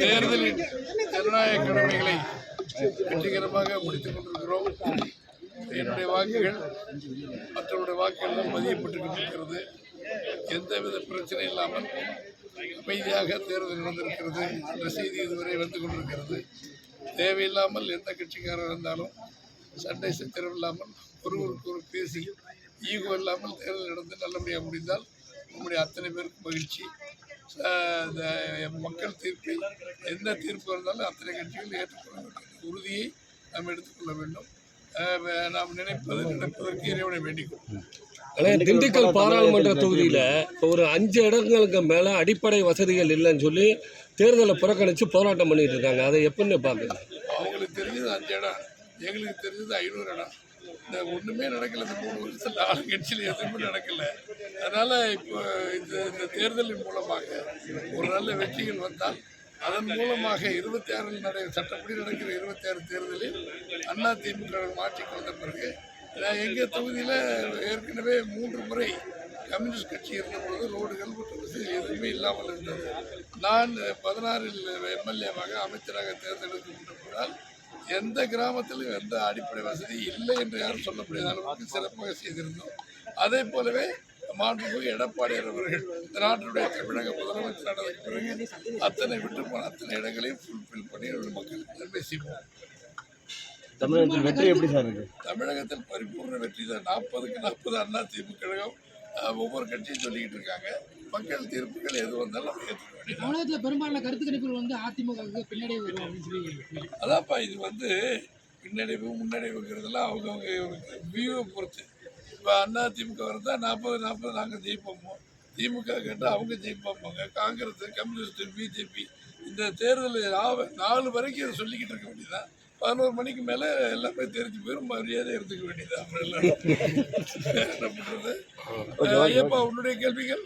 தேர்தலின் ஜனநாயக கடமைகளை வெற்றிகரமாக முடித்துக் கொண்டிருக்கிறோம். என்னுடைய வாக்குகள் மற்றவருடைய வாக்குகள் பதியப்பட்டு கொண்டிருக்கிறது எந்தவித பிரச்சனை இல்லாமல் அமைதியாக தேர்தல் நடந்திருக்கிறது என்ற செய்தி இதுவரை வந்து கொண்டிருக்கிறது. தேவையில்லாமல் எந்த கட்சிக்காரர் இருந்தாலும் சண்டை சச்சரவு இல்லாமல் ஒருவருக்கு ஒரு பேசி ஈகோ இல்லாமல் தேர்தல் நடந்து நல்லபடியாக முடிந்தால் நம்முடைய அத்தனை பேருக்கு மகிழ்ச்சி. மக்கள் தீர்ப்பில் எந்த தீர்ப்பு இருந்தாலும் அத்தனை கட்சிகள் ஏற்றுக்கொள்ள வேண்டும் உறுதியை நாம் எடுத்துக்கொள்ள வேண்டும். நாம் நினைப்பது நினைப்பதற்கு இறைவனை வேண்டிக்கொள்வோம். திண்டுக்கல் பாராளுமன்ற தொகுதியில ஒரு அஞ்சு இடங்களுக்கு மேல அடிப்படை வசதிகள் இல்லைன்னு சொல்லி தேர்தலை புறக்கணிச்சு போராட்டம் பண்ணிட்டு இருக்காங்க. அதை எப்படின்னு பாக்குறீங்க அவங்களுக்கு தெரிஞ்சது அஞ்சு இடம். எங்களுக்கு தெரிஞ்சது ஐநூறு இடம் இந்த ஒன்றுமே நடக்கல இந்த மூணு வருஷத்தில் ஆளு கட்சியில் எதுவுமே நடக்கல. அதனால் இப்போ இந்த இந்த தேர்தலின் மூலமாக ஒரு நல்ல வெற்றிகள் வந்தால் அதன் மூலமாக இருபத்தி ஆறில் நடை சட்டப்படி நடக்கிற இருபத்தி ஆறு தேர்தலில் அண்ணா திமுக மாற்றிக் கொண்ட பிறகு நான் எங்கள் தொகுதியில் ஏற்கனவே மூன்று முறை கம்யூனிஸ்ட் கட்சி இருந்தபொழுது ரோடுகள் மற்றும் வசதி எதுவுமே இல்லாமல் இருந்தது. நான் பதினாறில் எம்எல்ஏவாக அமைச்சராக தேர்ந்தெடுக்கப்பட்டதால் எந்த கிராமத்திலும் எந்த அடிப்படை வசதி இல்லை என்று யாரும் சொல்ல முடியாத அளவுக்கு சிறப்பாக செய்திருந்தோம். அதே போலவே மாண்புமிகு எடப்பாடியார் அவர்கள் இந்த நாட்டினுடைய தமிழக முதலமைச்சர் ஆனதுக்கு பிறகு அத்தனை விட்டு போன அத்தனை இடங்களையும் ஃபுல்ஃபில் பண்ணி மக்களுக்கு நன்மை செய்வோம். தமிழகத்தில் வெற்றி எப்படி சார் இருக்கு? தமிழகத்தில் பரிபூர்ண வெற்றி தான். நாற்பதுக்கு நாற்பது அண்ணா திமுக கழகம் ஒவ்வொரு கட்சியும் சொல்லிக்கிட்டு இருக்காங்க. மக்கள் தீர்ப்புகள் எது வந்தாலும் தமிழகத்துல பெரும்பாலான கருத்து கணிப்புகள் வந்து அதிமுகவுக்கு பின்னடைவு வரும் அப்படின்னு சொல்லி அதான்ப்பா இது வந்து பின்னடைவு முன்னடைவுங்கிறதெல்லாம் அவங்கவுங்க வியூவை பொறுத்து. இப்போ அண்ணா திமுக வரதா நாற்பது நாற்பது நாங்கள் ஜெயிப்போமோ? திமுக கேட்டால் அவங்க ஜெயிப்பாங்க. காங்கிரஸ் கம்யூனிஸ்ட் பிஜேபி இந்த தேர்தல் நாலு வரைக்கும் இதை சொல்லிக்கிட்டு இருக்க வேண்டியதான் பதினோரு மணிக்கு மேலே எல்லாமே தெரிஞ்சு போயிடும் மரியாதை எடுத்துக்க வேண்டியது அப்புறம் எல்லாம் என்ன பண்ணுறது ஐயப்பா உன்னுடைய கேள்விகள்